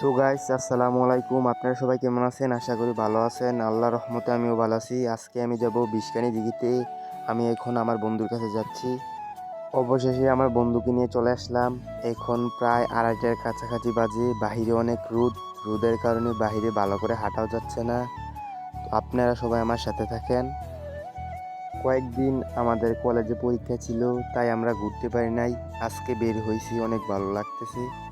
So guys আসসালামু আলাইকুম। আপনারা সবাই কেমন আছেন? আশা করি ভালো আছেন। আল্লাহর রহমতে আমিও ভালো আছি। আজকে আমি যাব বিষকানি দিঘিতে। আমি এখন আমার বন্ধুর কাছে যাচ্ছি। অবশেষে আমার বন্ধুকে নিয়ে চলে আসলাম। এখন প্রায় আড়াইটার কাছাকাছি বাজে। বাহিরে অনেক রোদ। রোদের কারণে বাহিরে ভালো করে হাঁটাও যাচ্ছে না। তো আপনারা সবাই আমার সাথে থাকেন। কয়েকদিন আমাদের কলেজে পরীক্ষা ছিল, তাই আমরা ঘুরতে পারি নাই। আজকে বের হয়েছি, অনেক ভালো লাগতেছে।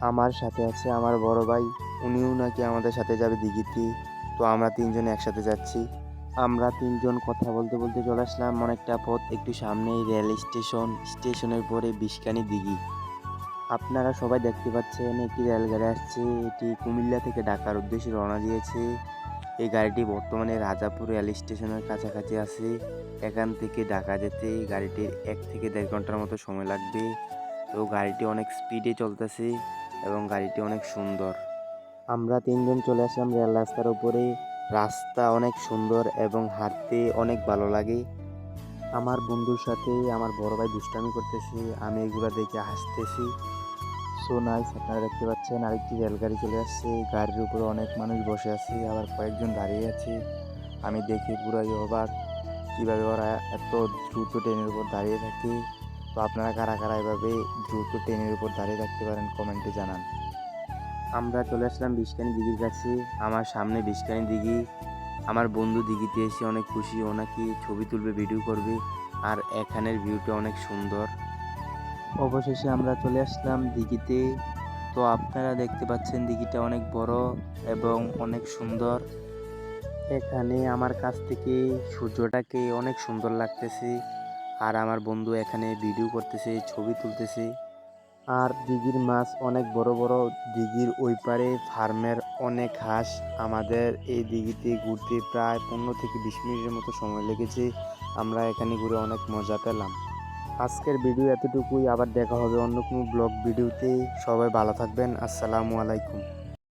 আমার সাথে আছে আমার বড় ভাই। উনিও নাকি আমাদের সাথে যাবে দিঘিতে। তো আমরা তিনজন একসাথে যাচ্ছি। আমরা তিনজন কথা বলতে বলতে চলে আসলাম অনেকটা পথ। একটু সামনেই রেল স্টেশন। স্টেশনের পরে বিষকানি দিঘি। আপনারা সবাই দেখতে পাচ্ছেন একটি রেলগাড়ি আসছে। এটি কুমিল্লা থেকে ঢাকার উদ্দেশ্যে রওনা দিয়েছে। এই গাড়িটি বর্তমানে রাজাপুর রেল স্টেশনের কাছাকাছি আছে। এখান থেকে ঢাকা যেতে গাড়িটির এক থেকে দেড় ঘণ্টার মতো সময় লাগবে। তো গাড়িটি অনেক স্পিডে চলতেছে। এবং গাড়িটি অনেক সুন্দর। আমরা তিনজন চলে আসলাম রেল রাস্তার উপরে। রাস্তা অনেক সুন্দর এবং হাঁটতে অনেক ভালো লাগে। আমার বন্ধুর সাথে আমার বড় ভাই দুষ্টামি করতেছে, আমি এগুলো দেখে হাসতেছি। সো নাইস আপনারা দেখতে পাচ্ছেন আরেকটি রেলগাড়ি চলে আসছে। গাড়ির উপরে অনেক মানুষ বসে আছে, আবার কয়েকজন দাঁড়িয়ে আছে। আমি দেখে পুরাই অবাক কীভাবে ওরা এত দ্রুত ট্রেনের উপর দাঁড়িয়ে থাকে। তো আপনারা কারা কারা এভাবে দ্রুত ট্রেনের উপর দাঁড়িয়ে থাকতে পারেন কমেন্টে জানান। আমরা চলে আসলাম বিষকানি দিঘির কাছে। আমার সামনে বিষকানি দিঘি। আমার বন্ধু দিঘিতে এসে অনেক খুশি। ও নাকি ছবি তুলবে ভিডিও করবে। আর এখানের ভিউটা অনেক সুন্দর। অবশেষে আমরা চলে আসলাম দিঘিতে। তো আপনারা দেখতে পাচ্ছেন দিঘিটা অনেক বড় এবং অনেক সুন্দর। এখানে আমার কাছ থেকে সূর্যটাকে অনেক সুন্দর লাগতেছে। আর আমার বন্ধু এখানে ভিডিও করতেছে, ছবি তুলতেছে। আর দিঘির মাছ অনেক বড় বড়, দিঘির ওই পারে ফার্মের অনেক হাঁস আমাদের এই দিঘিতে ঘুরতে প্রায় পনেরো থেকে বিশ মিনিটের মতো সময় লেগেছে। আমরা এখানে ঘুরে অনেক মজা পেলাম। আজকের ভিডিও এতটুকুই। আবার দেখা হবে অন্য কোনো ব্লগ ভিডিওতে সবাই ভালো থাকবেন। আসসালামু আলাইকুম।